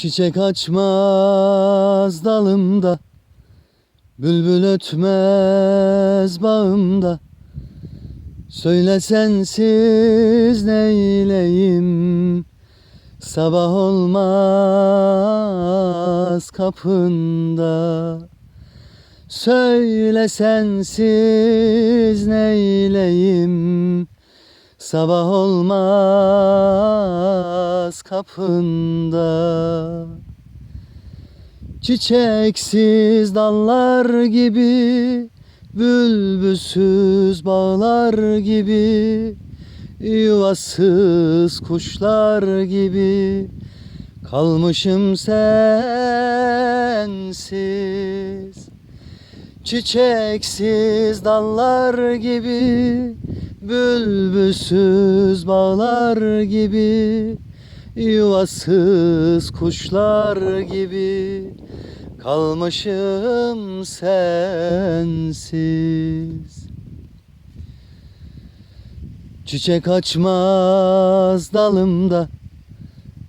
Çiçek açmaz dalımda Bülbül ötmez bağımda. Söyle sensiz neyleyim Sabah olmaz kapında. Söyle sensiz neyleyim Sabah olmaz kapında. Çiçeksiz dallar gibi Bülbülsüz bağlar gibi Yuvasız kuşlar gibi. Kalmışım sensiz. Çiçeksiz dallar gibi Bülbülsüz bağlar gibi Yuvasız kuşlar gibi Kalmışım sensiz. Çiçek açmaz dalımda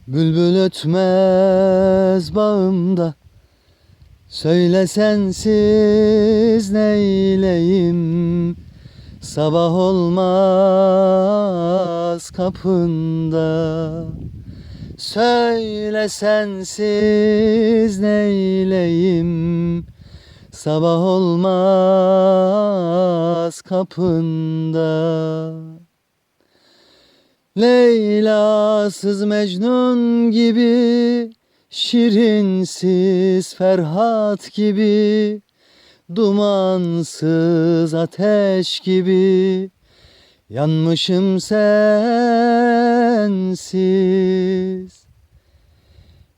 Bülbül ötmez bağımda. Söyle sensiz neyleyim Sabah olmaz kapında. Söyle sensiz neyleyim? Sabah olmaz kapında. Leyla'sız Mecnun gibi Şirinsiz Ferhat gibi Dumansız ateş gibi Yanmışım sensiz.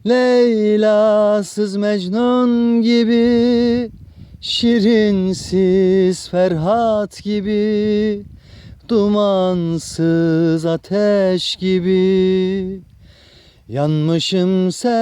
Leyla'sız Mecnun gibi Şirinsiz Ferhat gibi Dumansız ateş gibi Yanmışım sensiz